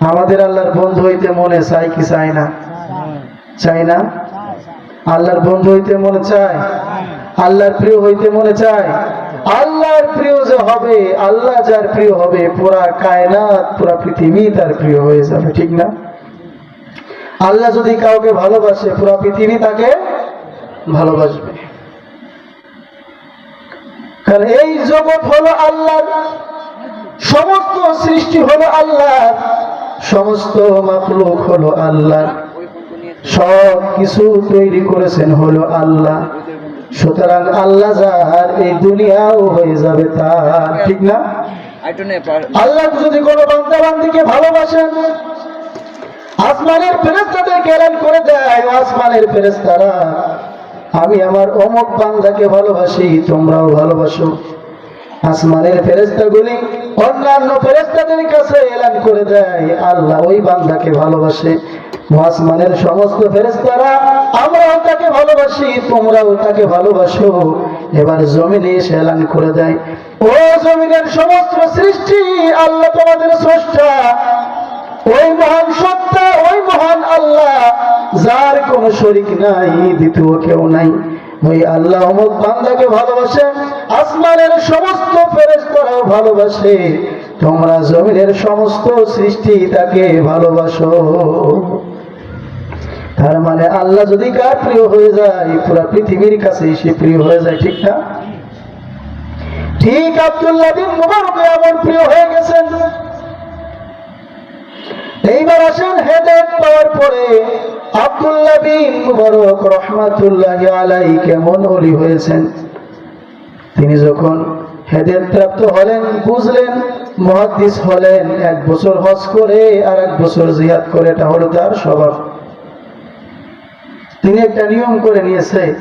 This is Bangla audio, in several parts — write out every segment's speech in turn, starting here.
আমাদের আল্লাহর বন্ধু হইতে মনে চাই কি চাই না? চাই না? আল্লাহর বন্ধু হইতে মনে চায়? আল্লাহর প্রিয় হইতে মনে চায়? আল্লাহর প্রিয় যে হবে, আল্লাহ যার প্রিয় হবে, পুরা কায়নাত, পুরা পৃথিবী তার প্রিয় হয়ে যাবে, ঠিক না? আল্লাহ যদি কাউকে ভালোবাসে, পুরা পৃথিবী তাকে ভালোবাসবে। কারণ এই জগৎ হলো আল্লাহ সমস্ত সৃষ্টি হলো আল্লাহর। সমস্ত মাকলুক হলো আল্লাহর সব কিছু তৈরি করেছেন হলো আল্লাহ। সুতরাং আল্লাহ যার এই দুনিয়াও হয়ে যাবে তার ঠিক না? আল্লাহ যদি কোনো বান্দা বান্দিকে ভালোবাসেন আসমানের ফেরেস্তাদের কেরান করে দেয় আসমানের ফেরেস্তারা আমি আমার অমুক বান্দাকে ভালোবাসি তোমরাও ভালোবাসো। আসমানের ফেরেস্তাগুলি অন্যান্য ফেরেস্তাদের কাছে এলান করে দেয়। আল্লাহ ওই বান্দাকে ভালোবাসে। আসমানের সমস্ত ফেরেস্তারা আমরাও তাকে ভালোবাসি, তোমরাও তাকে ভালোবাসো। এবার জমিনে এসে এলান করে দেয়। ও জমিনের সমস্ত সৃষ্টি, আল্লাহ তোমাদের স্রষ্টা। ওই মহান সত্তা, ওই মহান আল্লাহ, যার কোনো শরিক নাই, দ্বিতীয় কেউ নাই। ওই আল্লাহ অমুক বান্দাকে ভালোবাসে। আসমানের ভালোবাসে, তোমরা জমিনের সমস্ত সৃষ্টি তাকে ভালোবাসো। তার মানে আল্লাহ যদি কার প্রিয় হয়ে যায়, পুরা পৃথিবীর কাছে সে প্রিয় হয়ে যায়, ঠিক না? ঠিক আব্দুল্লাহ বিন মুবারক এমন প্রিয় হয়ে গেছেন। এইবার আসেন হেদায়ত পাওয়ার পরে, আব্দুল্লাহ বিন মুবারক রহমাতুল্লাহ আলাই কেমন অলি হয়েছেন? তিনি যখন হেদায়ত প্রাপ্ত হলেন, বুঝলেন, মহাদ্দিস হলেন, এক বছর হজ করে আর এক বছর জিয়াদ করে, এটা হলো তার স্বভাব। তিনি একটা নিয়ম করে নিয়েছে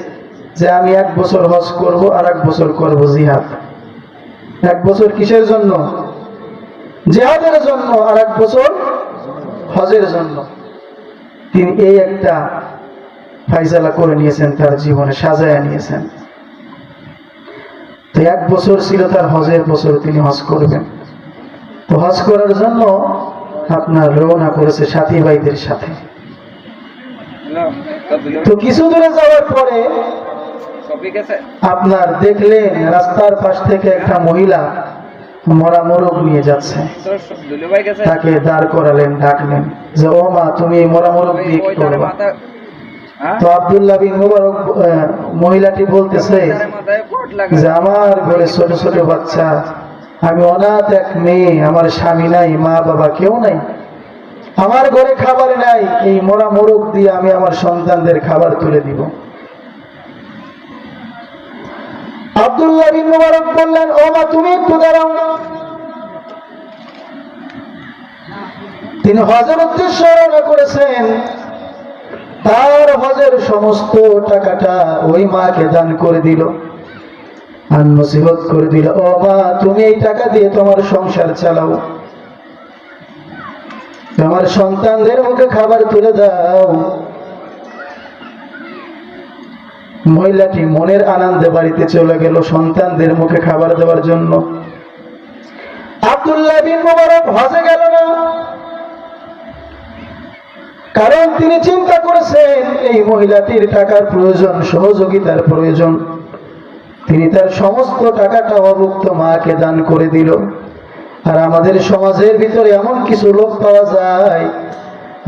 যে আমি এক বছর হজ করব আর এক বছর করব জিহাদ। এক বছর কিসের জন্য? জিহাদের জন্য আর এক বছর হজের জন্য। তিনি এই একটা ফাইসালা করে নিয়েছেন, তার জীবনে সাজায়া নিয়েছেন। তো এক বছর ছিল তার হজের বছর তিনি হজ করবেন। তো হজ করার জন্য আপনার রওনা করেছে সাথী ভাইদের সাথে। তো কিছু দূরে যাওয়ার পরে আপনার দেখলেন রাস্তার পাশ থেকে একটা মহিলা মরা মোরগ নিয়ে যাচ্ছে। তাকে দাঁড় করালেন, ডাকলেন যে, ও মা, তুমি মরা মোরগ দিয়ে কি করবা? তো আব্দুল্লাহ বিন মুবারক মহিলাটি বলতেছে যে আমার ঘরে ছোট ছোট বাচ্চা, আমি অনাথ এক মেয়ে, আমার স্বামী নাই, মা বাবা কেউ নাই। আমার ঘরে খাবার নাই, এই মরা মোরগ দিয়ে আমি আমার সন্তানদের খাবার তুলে দিব। আব্দুল্লাহ বিন মুবারক বললেন, ও মা, তুমি একটু দাঁড়াও। তিনি হজের উদ্দেশ্য করেছেন। হজের সমস্ত টাকাটা ওই মাকে দান করে দিল। আর নসিহত করে দিল, ও মা, তুমি এই টাকা দিয়ে তোমার সংসার চালাও। তোমার সন্তানদের মুখে খাবার তুলে দাও। মহিলাটি মনের আনন্দে বাড়িতে চলে গেল সন্তানদের মুখে খাবার দেওয়ার জন্য। আব্দুল্লাহ বিন মুবারক হজে গেল না। কারণ তিনি চিন্তা করেছেন, এই মহিলাটির টাকার প্রয়োজন, সহযোগিতার প্রয়োজন। তিনি তার সমস্ত টাকাটা অভুক্ত মাকে দান করে দিল। আর আমাদের সমাজের ভিতরে এমন কিছু লোক পাওয়া যায়,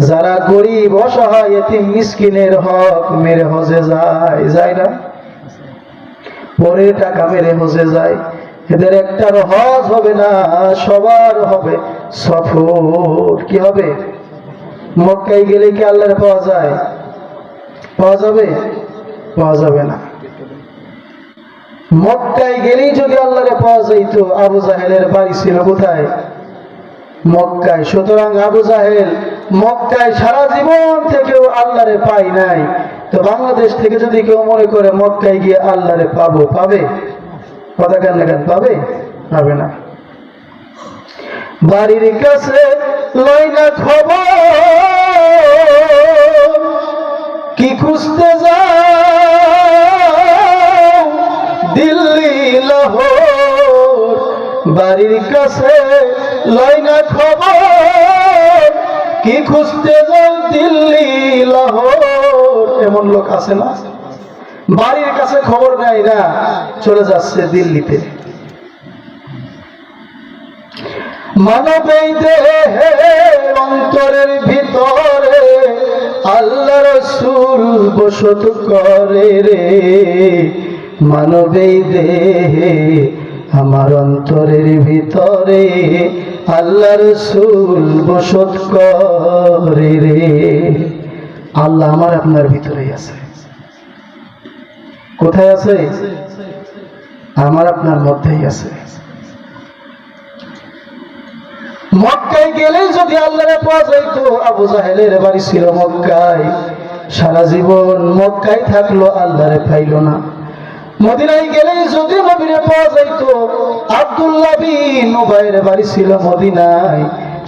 যারা গরিব, অসহায়, এতিম, মিসকিনের হক মেরে হজে যায়। যায় না? পরে টাকা মেরে হজে যায়। এদের একটার হজ হবে না, সবার হবে সফর। কি হবে? মক্কায় গেলে কি আল্লাহর পাওয়া যায়? পাওয়া যাবে? পাওয়া যাবে না। মক্কায় গেলেই যদি আল্লাহরে পাওয়া যাইত, আবু জাহেলের বাড়ি ছিল কোথায়? মক্কায়। সুতরাং আবু জাহেল মক্কায় সারা জীবন থেকেও আল্লাহরে পাই নাই। তো বাংলাদেশ থেকে যদি কেউ মনে করে মক্কায় গিয়ে আল্লাহরে পাবো, পাবে? কথা কেন? পাবে? পাবে না। বাড়ির কাছে লই না খবর কি খুঁজতে যাও? দিল্লি, লাহোর, বাড়ির কাছে লই না খবর কি খুঁজতে যাই দিল্লি, লাহোর। এমন লোক আছে না? বাড়ির কাছে খবর নাই না, চলে যাচ্ছে দিল্লিতে। মানব দেহে অন্তরের ভিতরে আল্লাহ রসুল বসত করে রে। মানব এই দেহে আমার অন্তরের ভিতরে আল্লাহ রসুল বসত করে রে। আল্লাহ আমার আপনার ভিতরেই আছে। কোথায় আছে? আমার আপনার মধ্যেই আছে। মক্কায় গেলেই যদি আল্লাহরে পাওয়া যাইতো আবু জাহেলের বাড়ি ছিল মক্কায়। সারা জীবন মক্কায় থাকল, আল্লাহরে পাইল না। মদিনায় গেলেই যদি নবীরে পাওয়া যাইতো আব্দুল্লাহ বিন উবাইয়ের বাড়ি ছিল মদিনায়।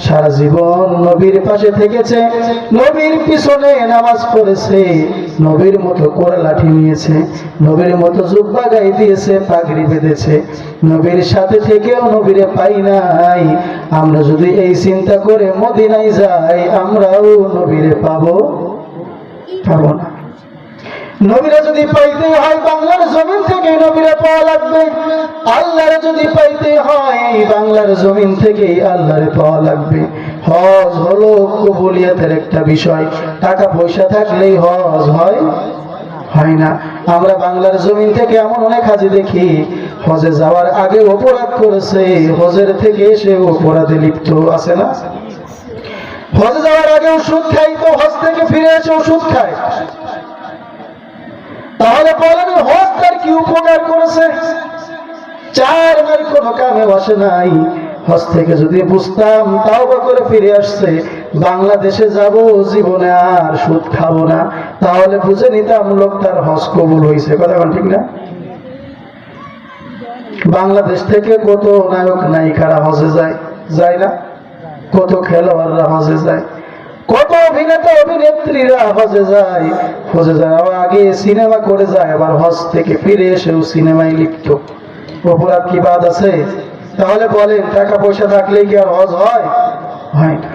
সারা জীবন নবীর পাশে থেকেছে, নবীর পিছনে নামাজ পড়েছে, নবীর মতো কোরা লাঠি নিয়েছে, নবীর মতো জুব্বা গাই দিয়েছে, পাগড়ি বেঁধেছে, নবীর সাথে থেকেও নবীরে পাই নাই। আমরা যদি এই চিন্তা করে মদিনায় যাই, আমরাও নবীরে পাবো পাবো না। নবীরা যদি পাইতে হয় বাংলার জমিন থেকে নবীরা পাওয়া লাগবে। আল্লাহরে যদি পাইতে হয় বাংলার জমিন থেকেই আল্লাহরে পাওয়া লাগবে। হজ হলো কবুলিয়াতের একটা বিষয়। টাকা পয়সা থাকলেই হজ হয়? হয় না। আমরা বাংলার জমিন থেকে এমন অনেক হাজি দেখি, হজে যাওয়ার আগে অপরাধ করেছে, হজের থেকে এসে অপরাধে লিপ্ত আছে না? হজে যাওয়ার আগে ওষুধ খাই তো হজ থেকে ফিরে এসে ওষুধ খায়। তাহলে বলেন হজ তার কি উপকার করেছে? চার বার কোনো কামে বসে নাই। হজ থেকে যদি বুঝতাম তাও বা করে ফিরে আসছে। বাংলাদেশে যাব, জীবনে আর সুদ খাব না। তাহলে বুঝে নিতাম লোকটার হজ কবুল হয়েছে। কথা ঠিক না? বাংলাদেশ থেকে কত নায়ক, নায়িকারা হজে যায়? যায় না? কত খেলোয়াড়রা হজে যায়? কত অভিনেতা, অভিনেত্রীরা হজে যায়। হজে আবার আগে সিনেমা করে যায়, আবার হজ থেকে ফিরে এসেও সিনেমায় লিপ্ত। অপরাধ কি বাদ আছে? তাহলে বলেন, টাকা পয়সা থাকলেই কি আর হজ হয়? হয় না।